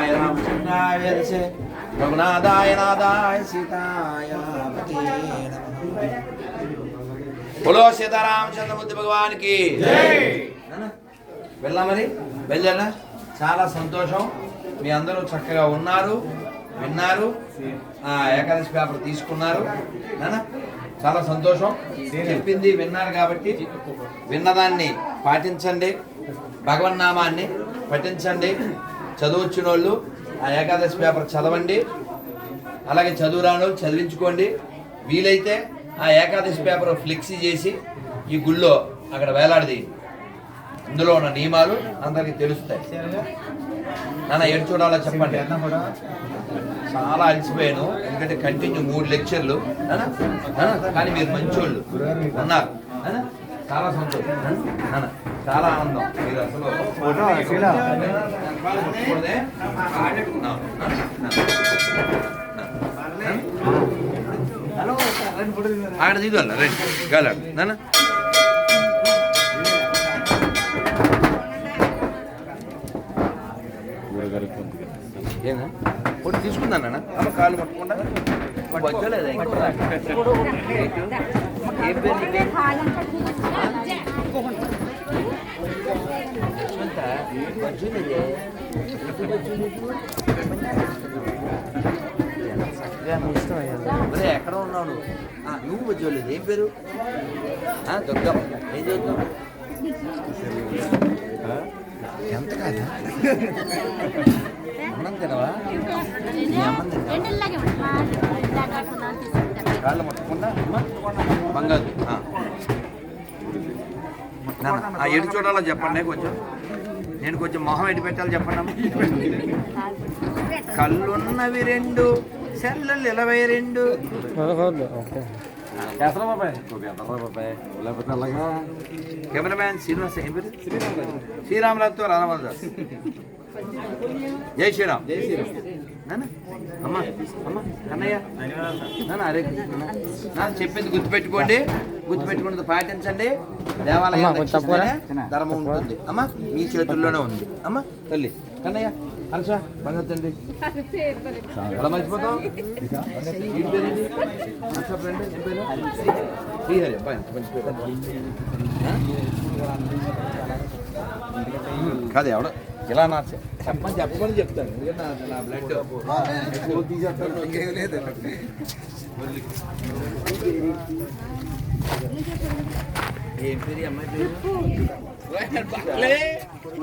రామచంద్రాయ దశే రఘునాథాయ సీతాయ బోలో సీతారామచంద్రమూర్తి భగవానికి. నాన్న, వెళ్ళా మరి? వెళ్ళానా? చాలా సంతోషం. మీ అందరూ చక్కగా ఉన్నారు విన్నారు ఆ, ఏకాదశి పేపర్ తీసుకున్నారు. చాలా సంతోషం. చెప్పింది విన్నారు కాబట్టి విన్నదాన్ని పాటించండి. భగవన్నామాన్ని పఠించండి. చదువచ్చిన వాళ్ళు ఆ ఏకాదశి పేపర్ చదవండి. అలాగే చదువు రాని చదివించుకోండి. వీలైతే ఆ ఏకాదశి పేపర్ ఫ్లెక్సీ చేసి ఈ గుళ్ళో అక్కడ వేలాడది ఇందులో ఉన్న నియమాలు అందరికీ తెలుస్తాయి. నాన్న ఎటు చూడాలో చెప్పండి. చాలా అలసిపోయాను. ఎందుకంటే కంటిన్యూ మూడు లెక్చర్లు. కానీ మీరు మంచోళ్ళు. ఉన్నారు చాలా సంతోషం. చాలా ఆనందం. మీరు అసలు నాన్న, నాన్న. ఆడ తీద్దాం రండి గాలాడు నాన్న. ఏనా ఒకటి తీసుకుందానా అమ్మ కాలు పట్టకుండా వచ్చలేదు ఏం పేరు ఒరేయ్, ఎక్కడ ఉన్నావు నువ్వు? ఆ, నువ్వు వచ్చోలేదు ఏం పేరు? దుర్గమ్మ. ఏం చదువుతావు ఎంత కాదా? అన్నం తినవా? నీ అన్నం తింటావా కాళ్ళు ముట్టకుండా బంగారు. ఎటు చూడాలో చెప్పండి కొంచెం. నేను కొంచెం మొహం ఎటు పెట్టాలి చెప్పండి కళ్ళున్నవి రెండు సెల్లు ఇరవై రెండు. కెమెరామ్యాన్ శ్రీనివాస్ ఏం పేరు? శ్రీరామరావుతో రామదాస్ జై శ్రీరామ్ జై శ్రీరామ్. అమ్మ అమ్మ కన్నయ్య నాన్న అరే. నాన్న చెప్పింది గుర్తుపెట్టుకోండి. గుర్తుపెట్టుకున్నది పాటించండి. దేవాలయం ధర్మం ఉంటుంది. అమ్మ మీ చేతుల్లోనే ఉంది. అమ్మ తల్లి. కన్నయ్య అలసా బంగారు తండ్రి ఎలా? శ్రీహరి. అబ్బాయి మంచి ఆ? కాదు ఎవడ. ఇలా నా చె- చెప్పమని చెప్తాను. నా- బ్లడ్ లేదు. ఏం పేరు అమ్మాయి పేరు?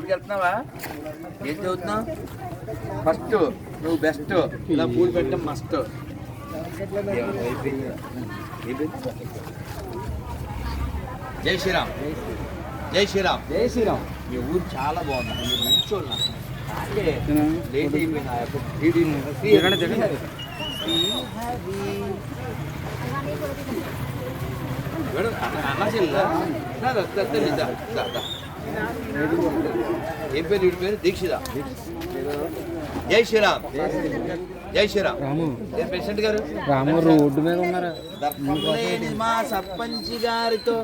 వెళ్తున్నావా? ఏం చదువుతున్నావు? ఫస్ట్ నువ్వు బెస్ట్ ఇలా పూలు పెట్టడం మస్ట్ జై శ్రీరామ్. జై శ్రీరామ్. జై శ్రీరామ్. మీ ఊరు చాలా బాగుంది. మీరు మంచోళ్ళు అన్న-. ఏం పేరు వీడి పేరు? దీక్షిత. జై శ్రీరామ్. జై శ్రీరామ్. పేషెంట్ గారు? రాము రోడ్డు మీద ఉన్నారా? మా సర్పంచ్ గారితో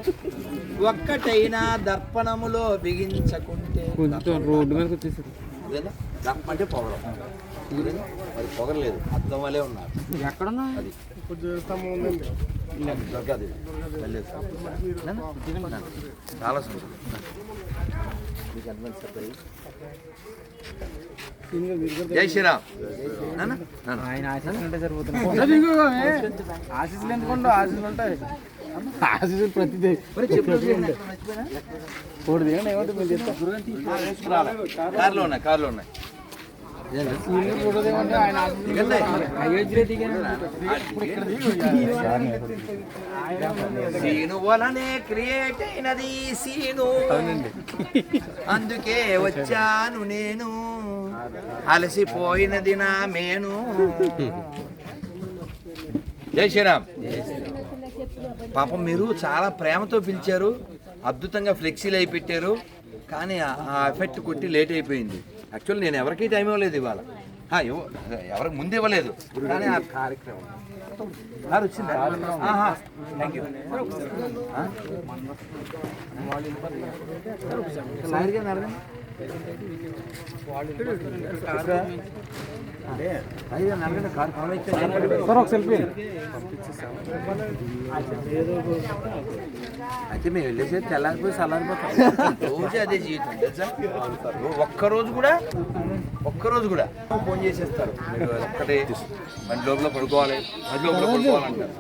ఒక్కటైనా దర్పణములో బిగించకుంటే కొంచెం రోడ్డు మీదకి వచ్చేసారు? దర్పం అంటే పొగరం? అది పొగరలేదు. అర్థం వల్లే ఉన్నారు. ఎక్కడున్నా? అది. చాలా సంతోషం మీకు అడ్వాన్స్ చెప్పాలి జై శ్రీరామ్. ఆయన ఆశీస్సులు ఉంటే సరిపోతుంది. ఆశీస్సులు ఎందుకుంటా ఆశీస్సులు ఉంటాయి. ఆశీస్సులు ప్రతిదీ. ఒకటి దిగండి ఏమంటే మీరు చెప్తారు? కార్లో ఉన్నాయి కార్లో ఉన్నాయి. ఫోటో దిగండి ఆయన సీను వలనే క్రియేట్ అయినది సీను. అందుకే వచ్చాను నేను. అలసిపోయినది నా మేను. జై శ్రీరామ్. పాపం మీరు చాలా ప్రేమతో పిలిచారు అద్భుతంగా ఫ్లెక్సీలు అయి పెట్టారు కానీ ఆ- ఎఫెక్ట్ కొట్టి లేట్ అయిపోయింది యాక్చువల్లీ నేను ఎవరికీ టైం ఇవ్వలేదు ఇవాళ ఎవరికి ముందు ఇవ్వలేదు కానీ ఆ కార్యక్రమం కారు థ్యాంక్ యూ సార్ సార్ ఒక సెల్ఫీ. అయితే మేము వెళ్ళేసి తెల్లారిపోయి చల్లారిపోతాం రోజు అదే జీవితం తెలుసా? ఒక్క రోజు కూడా ఒక్క రోజు కూడా ఫోన్ చేసేస్తారు. మీరు ఒక్కటే మన లోపల పడుకోవాలి మన లోపల పడుకోవాలంటారు.